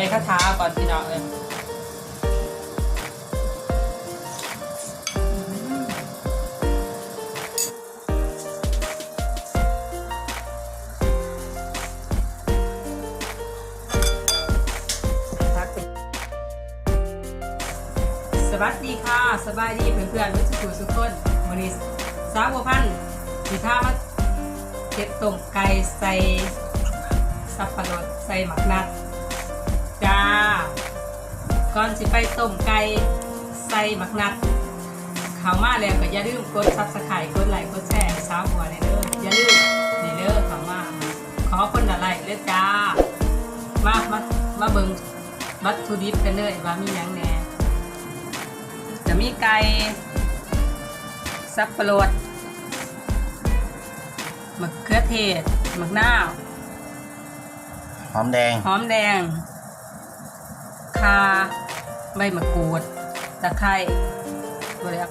ส่คาถาก่อนพี่น้องเลยพักสวัสดีค่ะสบายดีเพื่อนๆทุกทุกทุกคนวันนี้สาวบัวพันธ์สีท่ามาเก็บต้มไก่ใส่สับปะรดใส่หมักนัด จ้า ก่อนสิไปต้มไก่ใส่หมักนัดเข้ามาแล้วก็อย่าลืมกดซับสไครต์กดไลค์กดแชร์ให้สาวหัวในเด้ออย่าลืมนี่เด้อเข้ามาขอคนละไลค์เด้อจ้า มามามาเบิ่งวัตถุดิบกันเลยว่ามีหยังแหน่จะมีไก่สับปะรดมะเขือเทศมะนาว หอมแดง หอมแดง คาใบมะกรูดตะไคร้บริก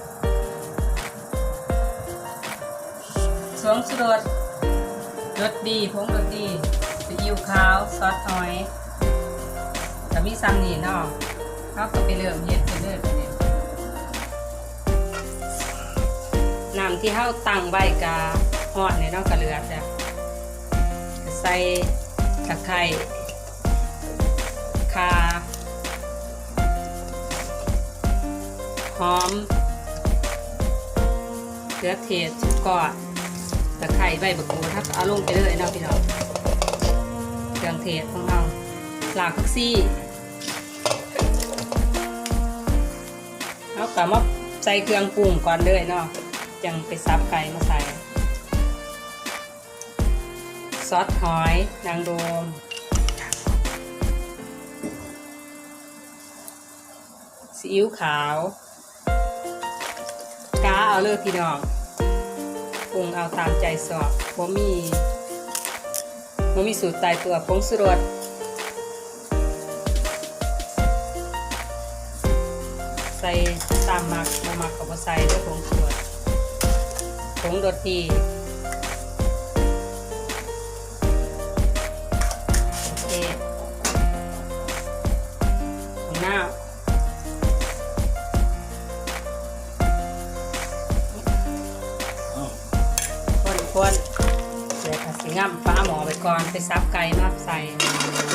สวงสรดรสดีผงรสดีซีอิ๊วขาว ซอสหอยแต่มีซัมนี่เนาะเขาก็ไปเริ่มเฮ็ดไปเรื่อยไปเนี่ยน้ำที่เฮาตั้งไว้กะฮอดในนาะกระเลือดจ้ะใส่ตะไคร้ หอมเกลือเทศุกกอดตะไคร้ใบบักกูดครับเอาลงไปเลยเนาะพี่น้องเครื่องเทศของเราหลากพักซี่เอากลับมาใส่เครื่องปรุงก่อนเลยเนาะจังไปซับไก่มาใส่ ซอสหอยนางรมซีอิ๊วขาว เอาเลยพี่น้องปรุงเอาตามใจสอบผมมีผมมีสูตรตายตัวผงสุรสใส่ตามมักมามักกับใส่ด้วยผงสุรสผงรสดี คน เดี๋ยวก็สิง่ำฟ้าหมอไปก่อนไปซับไก่มาใส่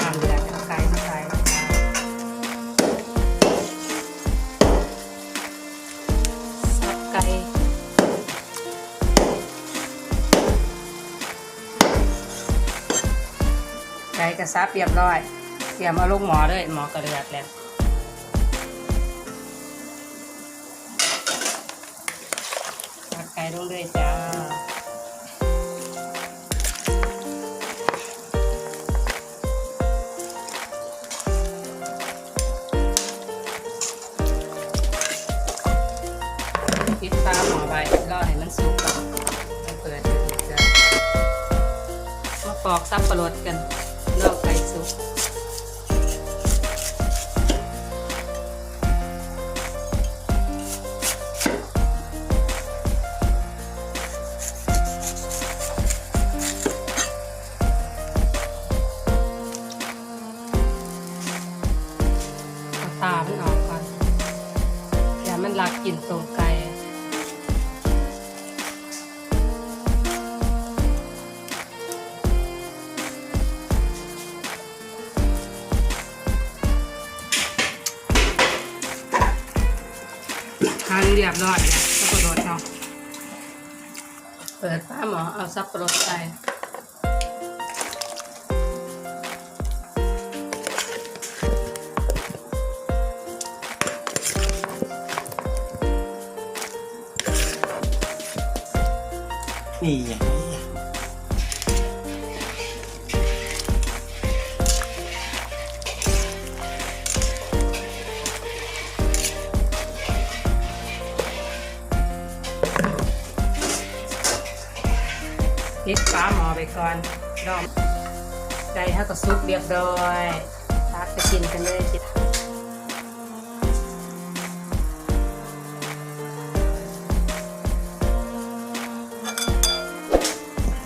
น้ำเดือดไก่มาใส่ซับไก่ไก่ก็ซับเรียบร้อยเตรียมเอาลูกหมอเลยหมอกระเดือดแล้วซับไก่ลงเลยจ้า อกซับปะรดกันรอไก่สุก เรียบร้อยแล้วสับปะรดเนาะเปิดฟ้าหมอเอาสับปะรดใส่นี่ พริกฟ้าหมอไปก่อนรอมไก่ถ้าก็ซุปเรียบร้อยตักไปกินกันเลยจิ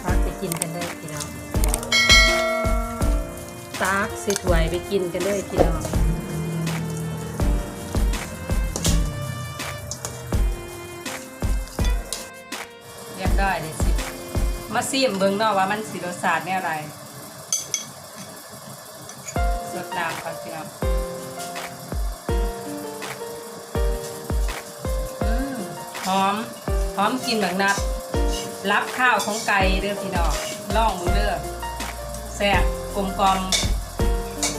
ตักไปกินกันเลยพี่น้องตากสิถวยไปกินกันเลยพี่น้องเรียบร้อยเลย มาซีมเบิ่งเนาะว่ามันสิรสชาติแนวไรสดน้ำก่อนพี่น้องอหอมหอมกลินแบบนัด รับข้าวของไก่เด้อพี่น้องล่องมือเด้อแซ่บกลมกลอม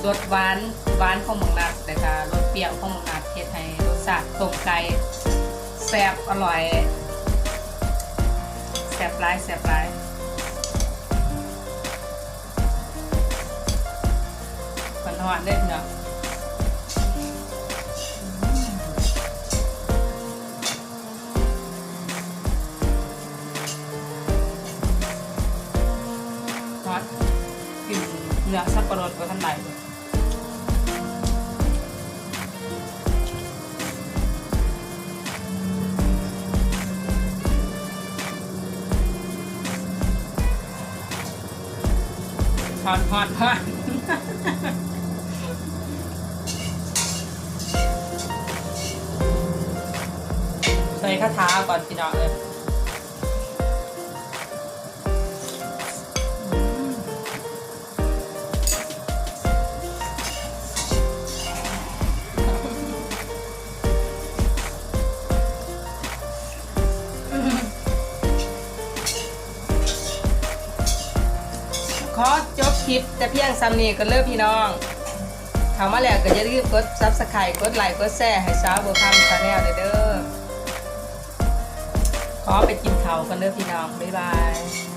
รสหวานหวานของหมังนัดแต่ก็รสเปรี้ยวของหมังนัดเฮ็ดให้รสชาติต้มไก่แซ่บอร่อยแซ่บหลายแซ่บหลาย คนหอนเด้อพี่น้องฮอตกลินเนื้อสับปะรดไว้ทันใดเลยฮอนฮอนฮอน ใส่คาถาก่อนพี่น้องเลยขอจบคลิปแต่เพียงซ้ำนี้ก็เลิกพี่น้องเขามาแล้วก็อย่าลืมกดซับสไครต์กดไลค์กดแชร์ให้สาวบัวคำชาแนลเด้อ ขอไปกินเขาวกันเด้อพี่น้อง บ๊ายบาย